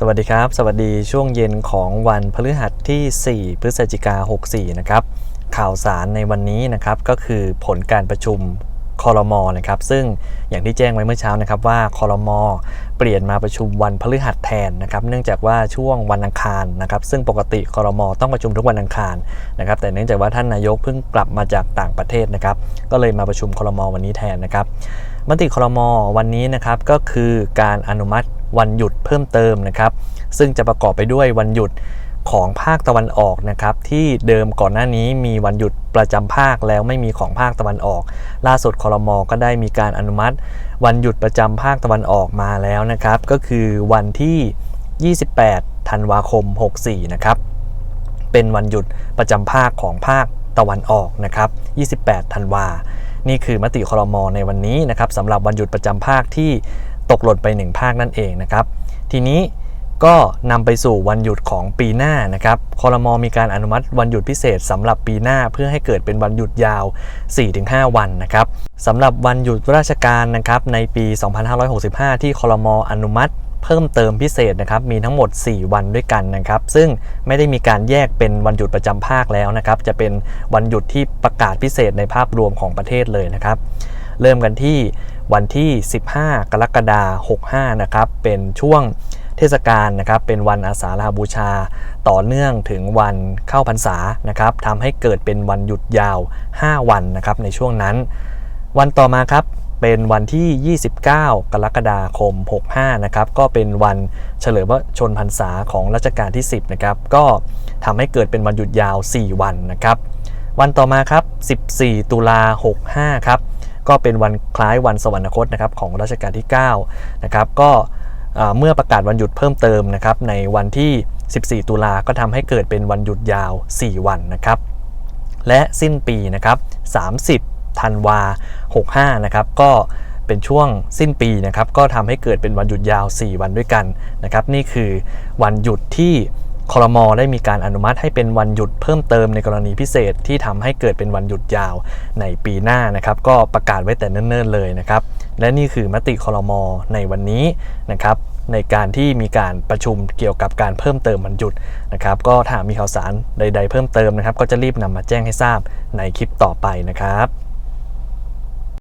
สวัสดีครับ สวัสดีช่วงเย็นของวันพฤหัสที่ 4 พฤศจิกา64 นะครับ ข่าวสารในวันนี้นะครับก็คือผลการประชุมคอรมอนะครับ ซึ่งอย่างที่แจ้งไว้เมื่อเช้านะครับว่าคอรมอเปลี่ยนมาประชุมวันพฤหัสแทนนะครับ เนื่องจากว่าช่วงวันอังคารนะครับ ซึ่งปกติคอรมอต้องประชุมทุกวันอังคารนะครับ แต่เนื่องจากว่าท่านนายกเพิ่งกลับมาจากต่างประเทศนะครับ ก็เลยมาประชุมคอรมอวันนี้แทนนะครับมติคอรมอวันนี้นะครับก็คือการอนุมัติ วันหยุดเพิ่มเติมนะครับ ซึ่งจะประกอบไปด้วยวันหยุดของภาคตะวันออกนะครับ ที่เดิมก่อนหน้านี้มีวันหยุดประจำภาคแล้วไม่มีของภาคตะวันออก ล่าสุดครมก็ได้มีการอนุมัติ วันหยุดประจำภาคตะวันออกมาแล้วนะครับ ก็คือวันที่ 28 ธันวาคม 64 นะครับ เป็นวันหยุดประจำภาคของภาคตะวันออกนะครับ 28 ธันวา นี่คือมติครมในวันนี้นะครับสำหรับวันหยุดประจำภาคที่ ตกหล่นไปหนึ่งภาคนั่นเองนะครับ ทีนี้ก็นำไปสู่วันหยุดของปีหน้านะครับคอรมอมีการอนุมัติวันหยุดพิเศษสำหรับปีหน้าเพื่อให้เกิดเป็นวันหยุดยาว 4-5 วันนะครับสำหรับวันหยุดราชการนะครับในปี 2565 ที่คอรมอนุมัติเพิ่มเติมพิเศษนะครับมีทั้งหมด 4 วันด้วยกันนะครับ ซึ่งไม่ได้มีการแยกเป็นวันหยุดประจำภาคแล้วนะครับ จะเป็นวันหยุดที่ประกาศพิเศษในภาพรวมของประเทศเลยนะครับ เริ่มกันที่วันที่ 15 กรกฎาคม65 นะครับ เป็นช่วงเทศกาลนะครับ เป็นวันอาสาฬหบูชา ต่อเนื่องถึงวันเข้าพรรษานะครับทำให้เกิดเป็นวันหยุดยาว 5 วันนะครับในช่วงนั้น วันต่อมาครับเป็นวันที่ 29 กรกฎาคม 65 นะครับ ก็เป็นวันเฉลิมพระชนพรรษาของรัชกาลที่ 10 นะครับ ก็ทำให้เกิดเป็นวันหยุดยาว 4 วันนะครับ วันต่อมาครับ 14 ตุลา 65 ครับ ก็เป็นวันคล้ายวันสวรรคตนะครับของรัชกาลที่9นะครับก็เมื่อประกาศวันหยุดเพิ่มเติมนะครับในวันที่ 14 ตุลาก็ทำให้เกิดเป็นวันหยุดยาว 4 วันนะครับและสิ้นปีนะครับ30ธันวา65นะครับก็เป็นช่วงสิ้นปีนะครับก็ทำให้เกิดเป็นวันหยุดยาว 4 วันด้วยกันนะครับนี่คือวันหยุดที่ คอรมอได้มีการอนุมัติให้เป็นวันหยุดเพิ่มเติมในกรณีพิเศษที่ทำให้เกิดเป็นวันหยุดยาวในปีหน้านะครับก็ประกาศไว้แต่เนิ่นๆเลยนะครับและนี่คือมติคอรมอในวันนี้นะครับในการที่มีการประชุมเกี่ยวกับการเพิ่มเติมวันหยุดนะครับก็ถ้ามีข่าวสารใด ๆ เพิ่มเติมนะครับ ก็จะรีบนำมาแจ้งให้ทราบในคลิปต่อไปนะครับ